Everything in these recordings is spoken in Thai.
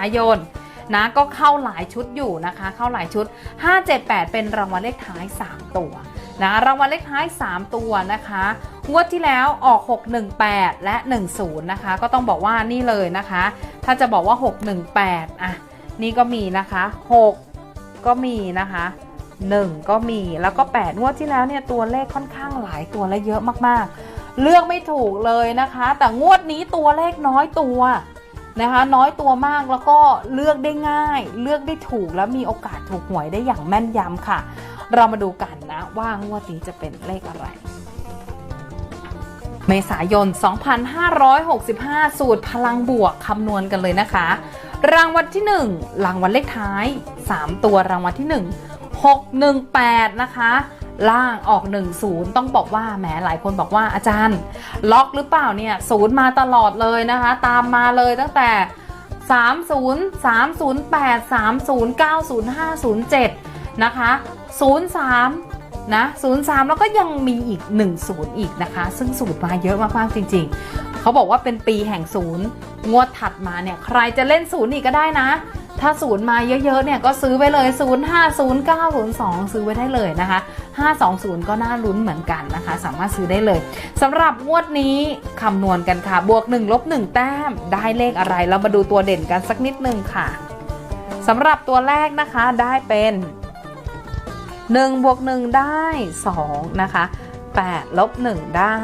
ายนนะก็เข้าหลายชุดอยู่นะคะ เข้าหลายชุด 578 เป็นรางวัลเลขท้าย 3 ตัวนะรางวัลเลขท้าย 3 ตัวนะคะงวดที่แล้วออก 618 และ 10 นะคะ ก็ต้องบอกว่านี่เลยนะคะ ถ้าจะบอกว่า 618 อะ นี่ก็มีนะคะ 6 ก็มีนะคะ 1 ก็มีแล้วก็ 8 งวดที่แล้วเนี่ยตัวเลขค่อนข้างหลายตัวและเยอะมากๆ เลือกไม่ถูกเลยนะคะ แต่งวดนี้ตัวเลขน้อยตัว นะคะ น้อยตัวมากแล้วก็เลือกได้ง่าย เลือกได้ถูกและมีโอกาสถูกหวยได้อย่างแม่นยำค่ะ เรามาดูกันนะว่างวดนี้จะเป็นเลขอะไรเมษายน 2565 สูตรพลังบวกคำนวณกันเลยนะคะ รางวัลที่ 1 รางวัลเลขท้าย 3 ตัวรางวัลที่ 1 618 นะคะ ล่างออก 10 ต้องบอกว่าแหมหลายคนบอกว่าอาจารย์ ล็อกหรือเปล่าเนี่ยศูนย์มาตลอดเลยนะคะ ตามมาเลยตั้งแต่ 30 308 30 90 507 นะคะ 03 นะ 03 แล้วก็ยังมีอีก 10 อีกนะคะ ซึ่งสูตรมาเยอะมากๆจริง ๆ เขาบอกว่าเป็นปีแห่งศูนย์งวดถัดมาเนี่ย ใครจะเล่นศูนย์อีกก็ได้นะ ถ้าศูนย์มาเยอะๆเนี่ยก็ซื้อไว้เลย 0 5 0 9 0 2 ซื้อไว้ได้เลยนะคะ 520 ก็น่าลุ้นเหมือนกันนะคะ สามารถซื้อได้เลยสำหรับงวดนี้คำนวณกันค่ะ บวก 1 ลบ 1 แต้ม ได้เลขอะไร เรามาดูตัวเด่นกันสักนิดนึงค่ะสำหรับตัวแรกนะคะได้เป็น1บวก1ได้2นะคะ8ลบ1ได้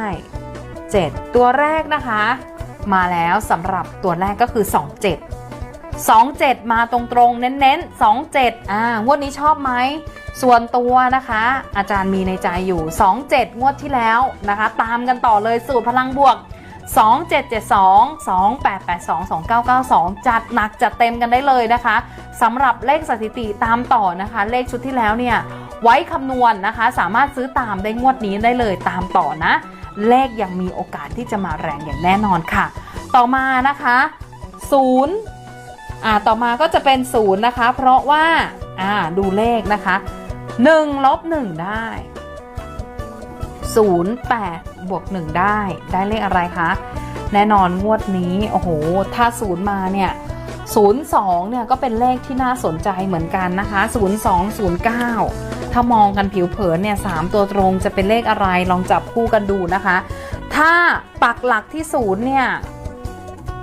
7 ตัวแรกนะคะ มาแล้วสำหรับตัวแรกก็คือ 27 27 มาตรงๆ เน้นๆ 27 อ่างวดนี้ชอบไหม ส่วนตัวนะคะ อาจารย์มีในใจอยู่ 27 งวดที่แล้วนะคะ ตามกันต่อเลยสูตรพลังบวก 2772 2882 2992 จัดหนักจัดเต็มกันได้เลยนะคะสำหรับเลขสถิติตามต่อนะคะ เลขชุดที่แล้วเนี่ย ไว้คำนวณนนะคะ สามารถซื้อตามได้งวดนี้ได้เลยตามต่อนะ เลขยังมีโอกาสที่จะมาแรงอย่างแน่นอนค่ะ ต่อมานะคะ 0 อ่าต่อมาก็จะเป็น0นะคะ เพราะว่าอ่าดูเลขนะคะ1ลบ1ได้0 8บวก1ได้ ได้เลขอะไรคะ แน่นอนงวดนี้ โอ้โห ถ้า0มาเนี่ย02เนี่ยก็เป็นเลขที่น่าสนใจเหมือนกันนะคะ 0209 ถ้ามองกันผิวเผินเนี่ย3ตัวตรงจะเป็นเลขอะไรลองจับคู่กันดูนะคะ ถ้าปักหลักที่0เนี่ย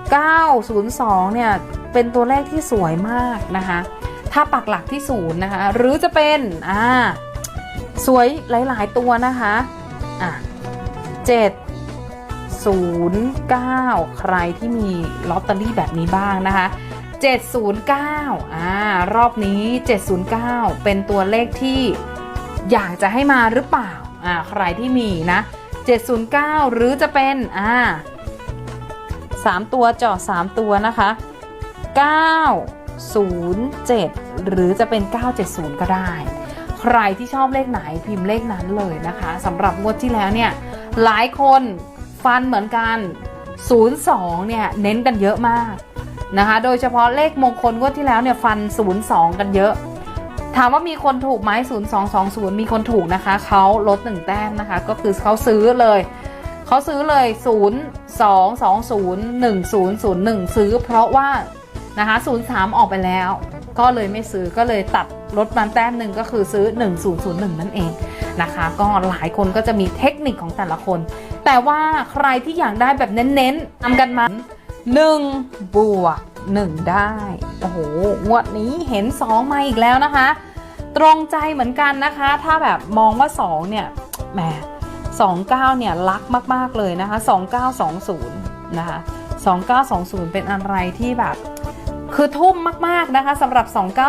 902เนี่ย เป็นตัวเลขที่สวยมากนะคะ ถ้าปักหลักที่0นย์นะคะ หรือจะเป็นอ่าสวยหลายๆตัวนะคะอะ7 0 9 ใครที่มีลอตเตอรี่แบบนี้บ้างนะคะ 709อ่ารอบนี้ 709 เป็นตัวเลขที่อยากจะให้มาหรือเปล่าอ่าใครที่มีนะ 709 หรือจะเป็นอ่า3ตัวเจาะ3ตัวนะคะ 907 หรือจะเป็น 970 ก็ได้ ใครที่ชอบเลขไหนพิมพ์เลขนั้นเลยนะคะสำหรับงวดที่แล้วเนี่ยหลายคนฟันเหมือนกัน 02 เนี่ยเน้นกันเยอะมากนะคะ โดยเฉพาะเลขมงคลงวดที่แล้วเนี่ยฟัน 02 กันเยอะ ถามว่ามีคนถูกไหม0220 มีคนถูกนะคะ เขาลด1แต้มนะคะ ก็คือเขาซื้อเลย เขาซื้อเลย 0 2 2 0 1 0 0 1 ซื้อเพราะว่า นะคะ03 ออกไปแล้ว ก็เลยไม่ซื้อก็เลยตัดลดมันแต้มหนึ่งก็คือซื้อ 1001 นั่นเองนะคะ ก็หลายคนก็จะมีเทคนิคของแต่ละคน แต่ว่าใครที่อยากได้แบบเน้นๆทำกันมา1บวก1ได้ โอ้โหงวดนี้เห็น 2 มาอีกแล้วนะคะ ตรงใจเหมือนกันนะคะ ถ้าแบบมองว่า 2 เนี่ยแหม29 เนี่ยรักมาก ๆ เลยนะคะ 2920 นะคะ 2920 เป็นอะไรที่แบบ คือทุ่มมากๆนะคะสำหรับ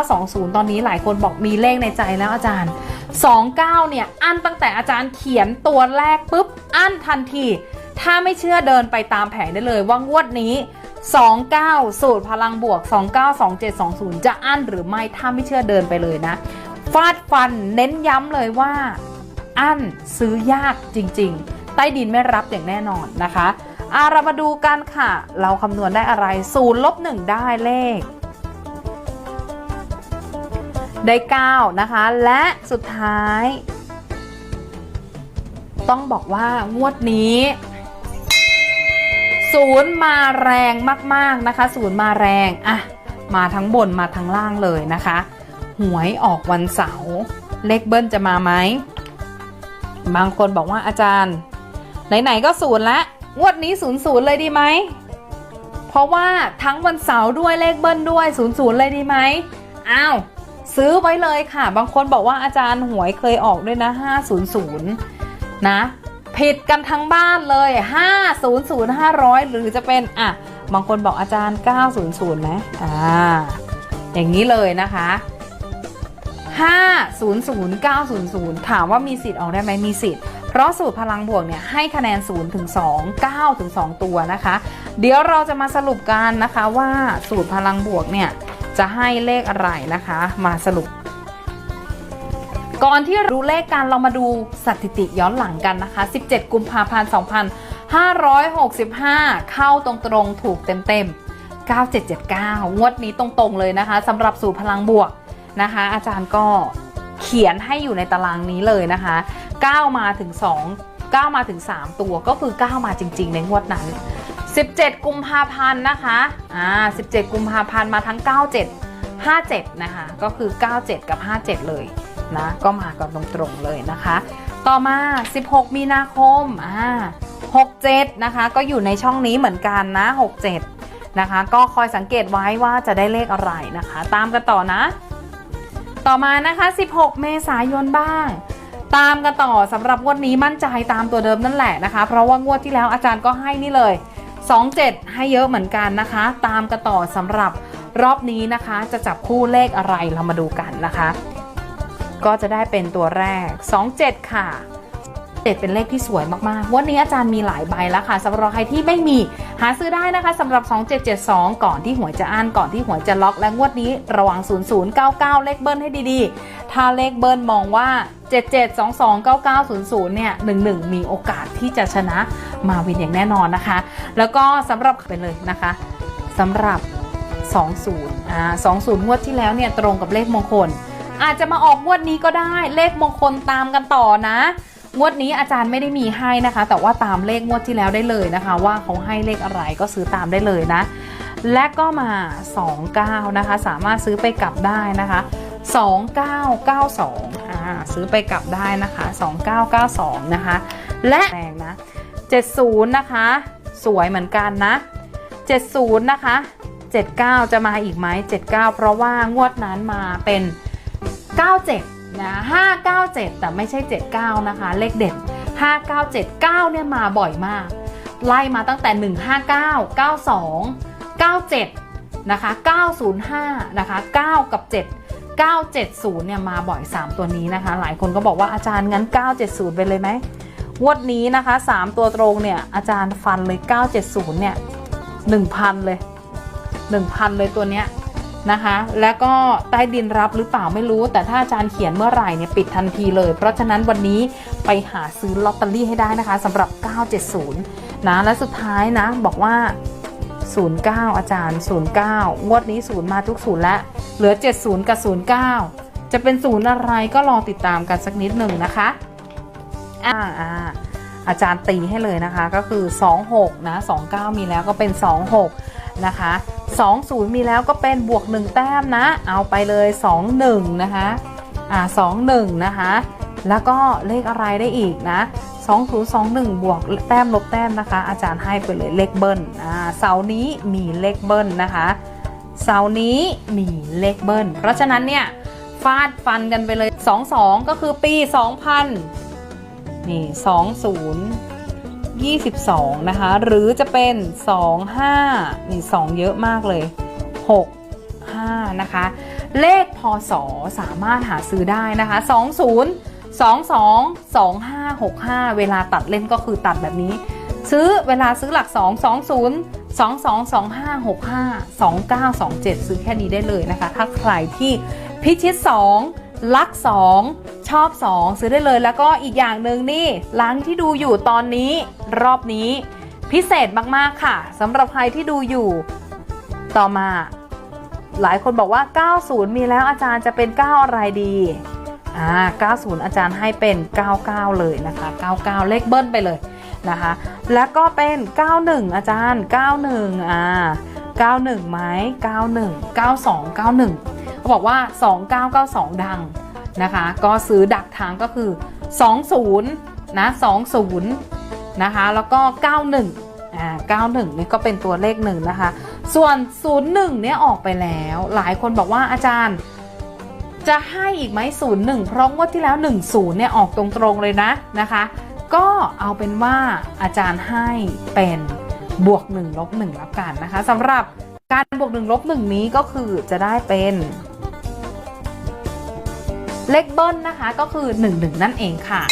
2920 ตอนนี้หลายคนบอกมีเลขในใจแล้วอาจารย์ 29 เนี่ย อั้นตั้งแต่อาจารย์เขียนตัวแรกปุ๊บ อั้นทันที ถ้าไม่เชื่อเดินไปตามแผงได้เลยว่างวดนี้ 29 สูตรพลังบวก 292720 จะอั้นหรือไม่ ถ้าไม่เชื่อเดินไปเลยนะ ฟาดฟันเน้นย้ำเลยว่า อั้นซื้อยากจริง ๆ ใต้ดินไม่รับอย่างแน่นอนนะคะ อาเรามาดูกันค่ะ เราคำนวณได้อะไรศูนย์ลบหนึ่งได้เลข ได้ 9 นะคะ และสุดท้าย ต้องบอกว่างวดนี้ศูนย์มาแรงมากๆนะคะศูนย์มาแรงอะมาทั้งบนมาทั้งล่างเลยนะคะ หวยออกวันเสาร์เลขเบิ้ลจะมาไหมบางคนบอกว่าอาจารย์ ไหน ๆ ก็ศูนย์ละ งวดนี้ศูนย์ศูนย์เลยดีไหม เพราะว่าทั้งวันเสาร์ด้วยเลขเบิ้ลด้วยศูนย์ศูนย์เลยดีไหม อ้าว ซื้อไว้เลยค่ะ บางคนบอกว่าอาจารย์หวยเคยออกด้วยนะ 500 นะ ผิดกันทั้งบ้านเลย 500 500 หรือจะเป็น อะ บางคนบอกอาจารย์ 900ไหมอ่า อย่างนี้เลยนะคะ500 900 ถามว่ามีสิทธิ์ออกได้ไหมมีสิทธิ์ เพราะสูตรพลังบวกเนี่ยให้คะแนน0ถึง2 9ถึง2ตัวนะคะ เดี๋ยวเราจะมาสรุปกันนะคะว่าสูตรพลังบวกเนี่ยจะให้เลขอะไรนะคะ มาสรุปก่อนที่รู้เลขกันเรามาดูสถิติย้อนหลังกันนะคะ 17 กุมภาพันธ์ 2565 เข้าตรงๆ ถูกเต็มๆ 9779 งวดนี้ตรงๆ เลยนะคะสำหรับสูตรพลังบวกนะคะ อาจารย์ก็เขียนให้อยู่ในตารางนี้เลยนะคะ 9 มาถึง 2 9 มาถึง 3 ตัวก็คือ 9 มาจริง ๆ ในงวดนั้น 17 กุมภาพันธ์นะคะอ่า17 กุมภาพันธ์มาทั้ง 97 57 นะคะ ก็คือ 97 กับ 57 เลยนะ ก็มากันตรงๆเลยนะคะ ต่อมา 16 มีนาคมอ่า67 นะคะ ก็อยู่ในช่องนี้เหมือนกันนะ 67 นะคะ ก็คอยสังเกตไว้ว่าจะได้เลขอะไรนะคะ ตามกันต่อนะ ต่อมานะคะ 16 เมษายนบ้าง ตามกันต่อสำหรับงวดนี้มั่นใจตามตัวเดิมนั่นแหละนะคะ เพราะว่างวดที่แล้วอาจารย์ก็ให้นี่เลย 27 ให้เยอะเหมือนกันนะคะ ตามกันต่อสำหรับรอบนี้นะคะ จะจับคู่เลขอะไรเรามาดูกันนะคะ ก็จะได้เป็นตัวแรก 27 ค่ะ 7เป็นเลขที่สวยมากๆ วันนี้อาจารย์มีหลายใบแล้วค่ะสำหรับใครที่ไม่มีหาซื้อได้นะคะสำหรับ 2772 ก่อนที่หวยจะอ่านก่อนที่หวยจะล็อกและงวดนี้ระวัง 0099 เลขเบิ้ลให้ดีๆ ถ้าเลขเบิ้ลมองว่า 77229900 เนี่ย 11 มีโอกาสที่จะชนะมาวินอย่างแน่นอนนะคะ แล้วก็สำหรับไปเลยนะคะสำหรับ 20อ่า20 งวดที่แล้วเนี่ยตรงกับเลขมงคล อาจจะมาออกงวดนี้ก็ได้เลขมงคลตามกันต่อนะ งวดนี้อาจารย์ไม่ได้มีให้นะคะ แต่ว่าตามเลขงวดที่แล้วได้เลยนะคะ ว่าเขาให้เลขอะไรก็ซื้อตามได้เลยนะ และก็มา 29 นะคะ สามารถซื้อไปกลับได้นะคะ 2992อ่าซื้อไปกลับได้นะคะ 2992 นะคะ และแรงนะ 70 นะคะ สวยเหมือนกันนะ 70 นะคะ 79 จะมาอีกไหม79 เพราะว่างวดนั้นมาเป็น 97 นะ597 แต่ไม่ใช่ 79 นะคะ เลขเด่น5979 เนี่ยมาบ่อยมาก ไล่มาตั้งแต่ 159 92 97 นะคะ 905 นะคะ 9 กับ 7 970 เนี่ยมาบ่อย 3 ตัวนี้นะคะ หลายคนก็บอกว่าอาจารย์งั้น 970 ไปเลยไหมงวดนี้นะคะ 3 ตัวตรงเนี่ย อาจารย์ฟันเลย 970 เนี่ย 1,000 เลย 1,000 เลยตัวเนี้ย นะคะ แล้วก็ใต้ดินรับหรือเปล่าไม่รู้ แต่ถ้าอาจารย์เขียนเมื่อไหร่เนี่ยปิดทันทีเลย เพราะฉะนั้นวันนี้ไปหาซื้อลอตเตอรี่ให้ได้นะคะสำหรับ 970 นะ และสุดท้ายนะบอกว่า 09 อาจารย์ 09 งวดนี้ศูนย์มาทุกศูนย์แล้วเหลือ 70 กับ 09 จะเป็นศูนย์อะไรก็รอติดตามกันสักนิดหนึ่งนะคะอ่าอ่าอาจารย์ตีให้เลยนะคะก็คือ 26 นะ 29 มีแล้วก็เป็น 26 นะคะ 20 มีแล้วก็เป็นบวก 1 แต้มนะ เอาไปเลย 21 นะคะ อ่า 21 นะคะ แล้วก็เลขอะไรได้อีกนะ 2021 บวกแต้มลบแต้มนะคะ อาจารย์ให้ไปเลยเลขเบิ้ล อ่า เสาร์นี้มีเลขเบิ้ลนะคะ เสาร์นี้มีเลขเบิ้ล เพราะฉะนั้นเนี่ยฟาดฟันกันไปเลย 22 ก็คือปี 2000 นี่ 20 22 นะคะ หรือจะเป็น 25นี่2 เยอะมากเลย 6 5 นะคะ เลขพศสามารถหาซื้อได้นะคะ 20 22 25 65 เวลาตัดเล่นก็คือตัดแบบนี้ ซื้อเวลาซื้อหลัก 2 20 22 25 65 29 27 ซื้อแค่นี้ได้เลยนะคะ ถ้าใครที่พิชิต 2 ลัก 2 ชอบ 2 ซื้อได้เลยแล้วก็อีกอย่างหนึ่งนี่ล้างที่ดูอยู่ตอนนี้รอบนี้ พิเศษมากๆค่ะสำหรับใครที่ดูอยู่ต่อมา หลายคนบอกว่า 90 มีแล้วอาจารย์จะเป็น 9 อะไรดีอ่า90 อาจารย์ให้เป็น 99 เลยนะคะ 99 เลขเบิ้ลไปเลยนะคะ แล้วก็เป็น 91 อาจารย์ 91อ่า91ไหม91 92 91เขาบอกว่า 2992 ดัง นะคะ ก็ซื้อดักทางก็คือ 20นะ20นะคะ แล้วก็ 91อ่า91นี่ก็เป็นตัวเลขหนึ่งนะคะ ส่วน 01เนี่ยออกไปแล้ว หลายคนบอกว่าอาจารย์จะให้อีกไหม01 เพราะงวดที่แล้ว 10เนี่ยออกตรงๆเลยนะนะคะ ก็เอาเป็นว่าอาจารย์ให้เป็นบวก1ลบ1แล้วกันนะคะสำหรับการบวก1ลบ1นี้ก็คือจะได้เป็น เลขเบิ้ลนะคะก็คือ 11 นั่นเองค่ะ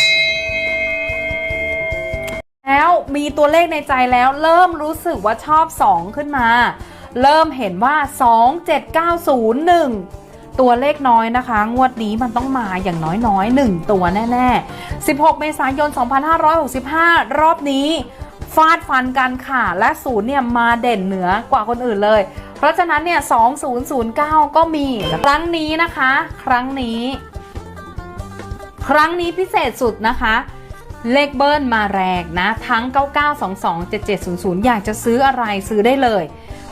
แล้วมีตัวเลขในใจแล้วเริ่มรู้สึกว่าชอบ 2 ขึ้นมา เริ่มเห็นว่า 27901ตัวเลขน้อยนะคะ งวดนี้มันต้องมาอย่างน้อยๆ 1 ตัวแน่ๆ 16 เมษายน 2565 รอบนี้ ฟาดฟันกันค่ะ และศูนย์เนี่ยมาเด่นเหนือกว่าคนอื่นเลย เพราะฉะนั้นเนี่ย 2009 ก็มี ครั้งนี้นะคะ ครั้งนี้ ครั้งนี้พิเศษสุดนะคะ เลขเบิ้ลมาแรงนะ ทั้ง 99227700 อยากจะซื้ออะไรซื้อได้เลย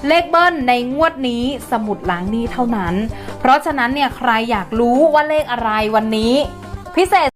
เลขเบิ้ลในงวดนี้สมุดล้างหนี้เท่านั้น เพราะฉะนั้นเนี่ยใครอยากรู้ว่าเลขอะไรวันนี้ พิเศษ